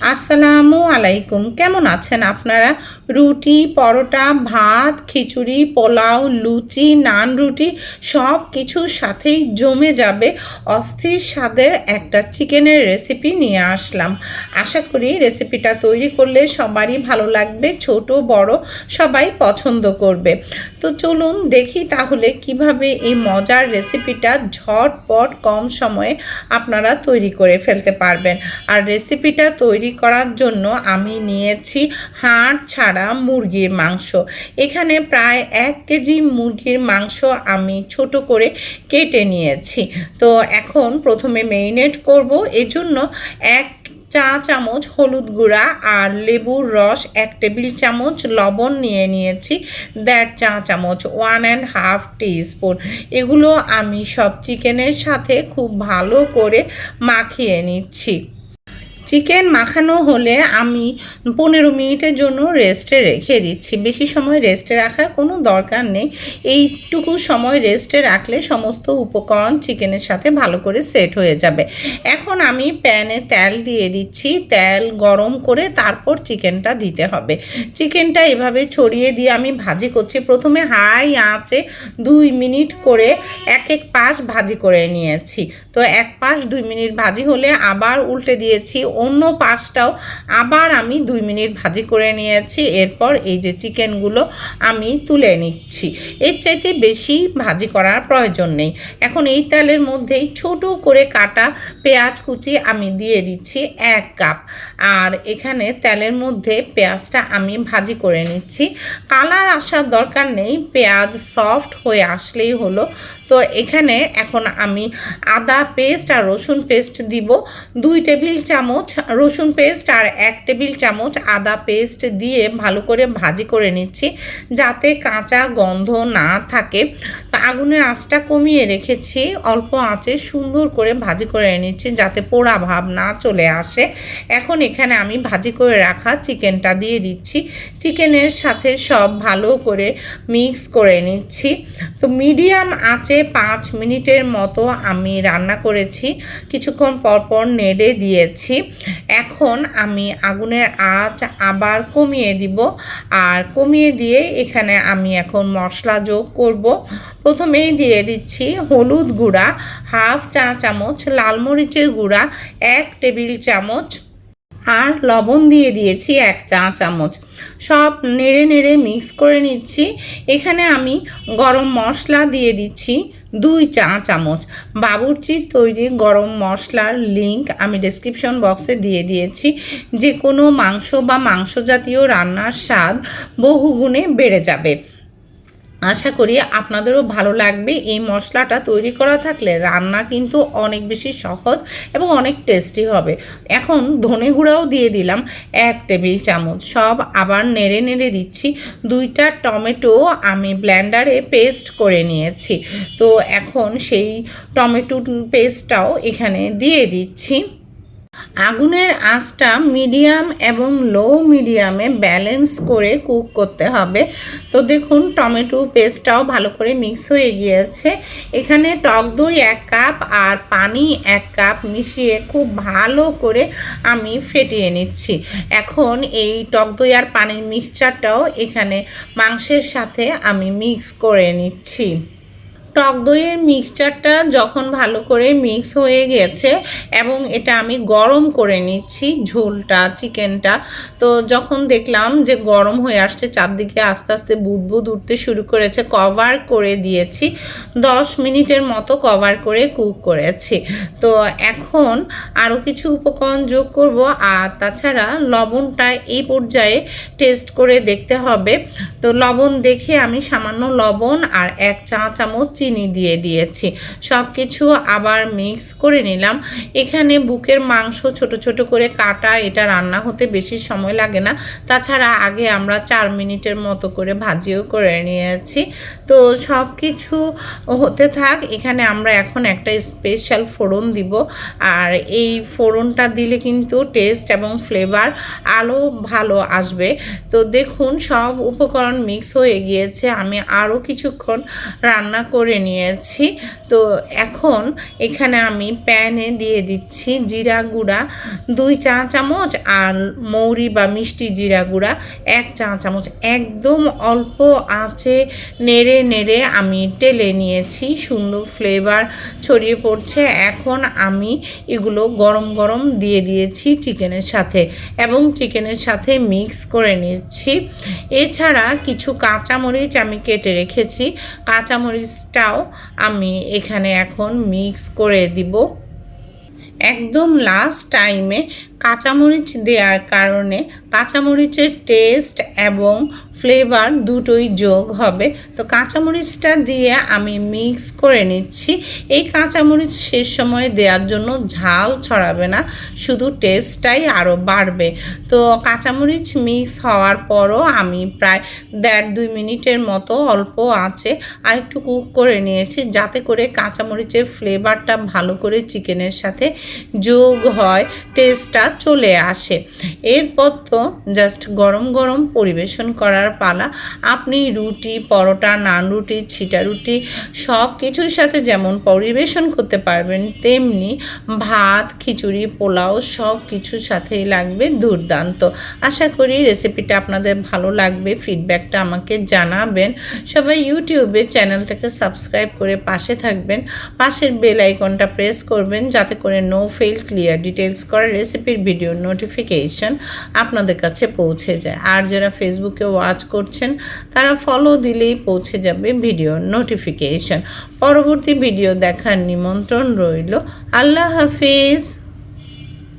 আসসালামু আলাইকুম। কেমন আছেন আপনারা? রুটি, পরোটা, ভাত, খিচুড়ি, পোলাও, লুচি, নান রুটি সব কিছুর সাথেই জমে যাবে। অস্থির স্বাদের একটা চিকেনের রেসিপি নিয়ে আসলাম। আশা করি রেসিপিটা তৈরি করলে সবারই ভালো লাগবে, ছোট, বড়, সবাই পছন্দ করবে। তো চলুন দেখি তাহলে কীভাবে এই মজার রেসিপিটা ঝটপট কম সময়ে আপনারা তৈরি করে ফেলতে পারবেন। আর রেসিপিটা তৈরি করার জন্য আমি নিয়েছি হাড় ছাড়া মুরগির মাংস। এখানে প্রায় এক কেজি মুরগির মাংস আমি ছোট করে কেটে নিয়েছি। তো এখন প্রথমে মেরিনেট করব। এজন্য এক চা চামচ হলুদ গুঁড়া আর লেবুর রস, এক টেবিল চামচ লবণ নিয়ে নিয়েছি, দেড় চা চামচ ওয়ান অ্যান্ড হাফ টিস্পুন এগুলো আমি সব চিকেনের সাথে খুব ভালো করে মাখিয়ে নিচ্ছি। চিকেন মাখানো হলে আমি পনেরো মিনিটের জন্য রেস্টে রেখে দিচ্ছি। বেশি সময় রেস্টে রাখার কোনো দরকার নেই। এইটুকু সময় রেস্টে রাখলে সমস্ত উপকরণ চিকেনের সাথে ভালো করে সেট হয়ে যাবে। এখন আমি প্যানে তেল দিয়ে দিচ্ছি। তেল গরম করে তারপর চিকেনটা দিতে হবে। চিকেনটা এভাবে ছড়িয়ে দিয়ে আমি ভাজি করছি। প্রথমে হাই আঁচে দুই মিনিট করে এক এক পাশ ভাজি করে নিয়েছি। তো এক পাশ দুই মিনিট ভাজি হলে আবার উল্টে দিয়েছি। অন্য পাশটাও আবার আমি দুই মিনিট ভাজি করে নিয়েছি। এরপর এই যে চিকেনগুলো আমি তুলে নিচ্ছি। এর চাইতে বেশি ভাজি করার প্রয়োজন নেই। এখন এই তেলের মধ্যেই ছোট করে কাটা পেঁয়াজ কুচি আমি দিয়ে দিচ্ছি এক কাপ। আর এখানে তেলের মধ্যে পেঁয়াজটা আমি ভাজি করে নিচ্ছি। কালার আসার দরকার নেই, পেঁয়াজ সফট হয়ে আসলেই হলো। তো এখানে এখন আমি আদা পেস্ট আর রসুন পেস্ট দিব। দুই টেবিল চামচ রসুন পেস্ট আর এক টেবিল চামচ আদা পেস্ট দিয়ে ভালো করে ভাজি করে নিচ্ছি যাতে কাঁচা গন্ধ না থাকে। আগুনের আঁচটা কমিয়ে রেখেছি, অল্প আঁচে সুন্দর করে ভাজি করে নিচ্ছি যাতে পোড়া ভাব না চলে আসে। এখন এখানে আমি ভাজি করে রাখা চিকেনটা দিয়ে দিচ্ছি। চিকেনের সাথে সব ভালো করে মিক্স করে নিচ্ছি। তো মিডিয়াম আঁচে পাঁচ মিনিটের মতো আমি রান্না করেছি। কিছুক্ষণ পরপর নেড়ে দিয়েছি। এখন আমি আগুনের আঁচ আবার কমিয়ে দিব। আর কমিয়ে দিয়ে এখানে আমি এখন মশলা যোগ করব। প্রথমেই দিয়ে দিচ্ছি হলুদ গুঁড়া, হাফ চা চামচ লাল মরিচের গুঁড়া, এক টেবিল চামচ আর লবণ দিয়ে দিয়েছি এক চা চামচ। সব নেড়ে নেড়ে মিক্স করে নিচ্ছি। এখানে আমি গরম মশলা দিয়ে দিচ্ছি দুই চা চামচ। বাবুর্চির তৈরি গরম মশলার লিংক আমি ডেসক্রিপশন বক্সে দিয়ে দিয়েছি। যে কোনো মাংস বা মাংস জাতীয় রান্নার স্বাদ বহুগুণে বেড়ে যাবে। আশা করি আপনাদেরও ভালো লাগবে। এই মশলাটা তৈরি করা থাকলে রান্না কিন্তু অনেক বেশি সহজ এবং অনেক টেস্টি হবে। এখন ধনে গুঁড়াও দিয়ে দিলাম এক টেবিল চামচ। সব আবার নেড়ে নেড়ে দিচ্ছি। দুইটা টমেটো আমি ব্ল্যান্ডারে পেস্ট করে নিয়েছি। তো এখন সেই টমেটো পেস্টটাও এখানে দিয়ে দিচ্ছি। আগুনের আঁচটা মিডিয়াম এবং লো মিডিয়ামে ব্যালেন্স করে কুক করতে হবে। তো দেখুন, টমেটো পেস্টটাও ভালো করে মিক্স হয়ে গিয়েছে। এখানে টক দই এক কাপ আর পানি এক কাপ মিশিয়ে খুব ভালো করে আমি ফেটিয়ে নিচ্ছি। এখন এই টক দই আর পানির মিক্সচারটাও এখানে মাংসের সাথে আমি মিক্স করে নিচ্ছি। টক দইয়ের মিক্সচারটা যখন ভালো করে মিক্স হয়ে গেছে এবং এটা আমি গরম করে নিচ্ছি ঝোলটা, চিকেনটা, তো যখন দেখলাম যে গরম হয়ে আসছে চারদিকে আস্তে আস্তে বুদবুদ উঠতে শুরু করেছে কভার করে দিয়েছি, দশ মিনিটের মতো কভার করে কুক করেছি। তো এখন আরও কিছু উপকরণ যোগ করব আর তাছাড়া লবণটা এই পর্যায়ে টেস্ট করে দেখতে হবে। তো লবণ দেখে আমি সামান্য লবণ আর এক চা চামচ চিনি দিয়ে দিয়েছি। সব কিছু আবার মিক্স করে নিলাম। এখানে বুকের মাংস ছোট ছোট করে কাটা, এটা রান্না হতে বেশি সময় লাগে না। তাছাড়া আগে আমরা চার মিনিটের মতো করে ভাজিও করে নিয়েছি। তো সব কিছু হতে থাক, এখানে আমরা এখন একটা স্পেশাল ফোড়ন দিব। আর এই ফোড়নটা দিলে কিন্তু টেস্ট এবং ফ্লেভার আলো ভালো আসবে। তো দেখুন, সব উপকরণ মিক্স হয়ে গিয়েছে। আমি আরও কিছুক্ষণ রান্না করে করে নিয়েছি। তো এখন এখানে আমি প্যানে দিয়ে দিচ্ছি জিরা গুঁড়া, দুই চা চামচ আর মৌরি বা মিষ্টি জিরা গুঁড়া, এক চা চামচ। একদম অল্প আঁচে নেড়ে নেড়ে আমি টেলে নিয়েছি, সুন্দর ফ্লেভার ছড়িয়ে পড়ছে। এখন আমি এগুলো গরম গরম দিয়ে দিয়েছি চিকেনের সাথে এবং চিকেনের সাথে মিক্স করে নিচ্ছি। এছাড়া কিছু কাঁচামরিচ আমি কেটে রেখেছি। কাঁচামরিচটাও আমি এখানে এখন মিক্স করে দিব। একদম লাস্ট টাইমে কাঁচামরিচ দেওয়ার কারণে কাঁচামরিচের টেস্ট এবং ফ্লেভার দুটোই যোগ হবে। তো কাঁচামরিচটা দিয়ে আমি মিক্স করে নিচ্ছি। এই কাঁচামরিচ শেষ সময়ে দেওয়ার জন্য ঝাল ছড়াবে না, শুধু টেস্টটাই আরও বাড়বে। তো কাঁচামরিচ মিক্স হওয়ার পরও আমি প্রায় দেড় দুই মিনিটের মতো অল্প আছে, আর একটু কুক করে নিয়েছি, যাতে করে কাঁচামরিচের ফ্লেভারটা ভালো করে চিকেনের সাথে যোগ হয় টেস্টটা চলে আসে। এরপর তো জাস্ট গরম গরম পরিবেশন করার পালা। আপনি রুটি, পরোটা, নান রুটি, ছিটা রুটি সব কিছুর সাথে যেমন পরিবেশন করতে পারবেন, তেমনি ভাত, খিচুড়ি, পোলাও সব কিছুর সাথেই লাগবে দুর্দান্ত। আশা করি রেসিপিটা আপনাদের ভালো লাগবে ফিডব্যাকটা আমাকে জানাবেন। সবাই ইউটিউবে চ্যানেলটাকে সাবস্ক্রাইব করে পাশে থাকবেন। পাশের বেল আইকনটা প্রেস করবেন, যাতে করে নো ফেল ক্লিয়ার ডিটেলস করা রেসিপির ভিডিও নোটিফিকেশন আপনাদের কাছে পৌঁছে যায়। আর যারা ফেসবুকে ওয়াচ করছেন, তারা ফলো দিলেই পৌঁছে যাবে ভিডিও নোটিফিকেশন। পরবর্তী ভিডিও দেখার নিমন্ত্রণ রইল। আল্লাহ হাফিজ।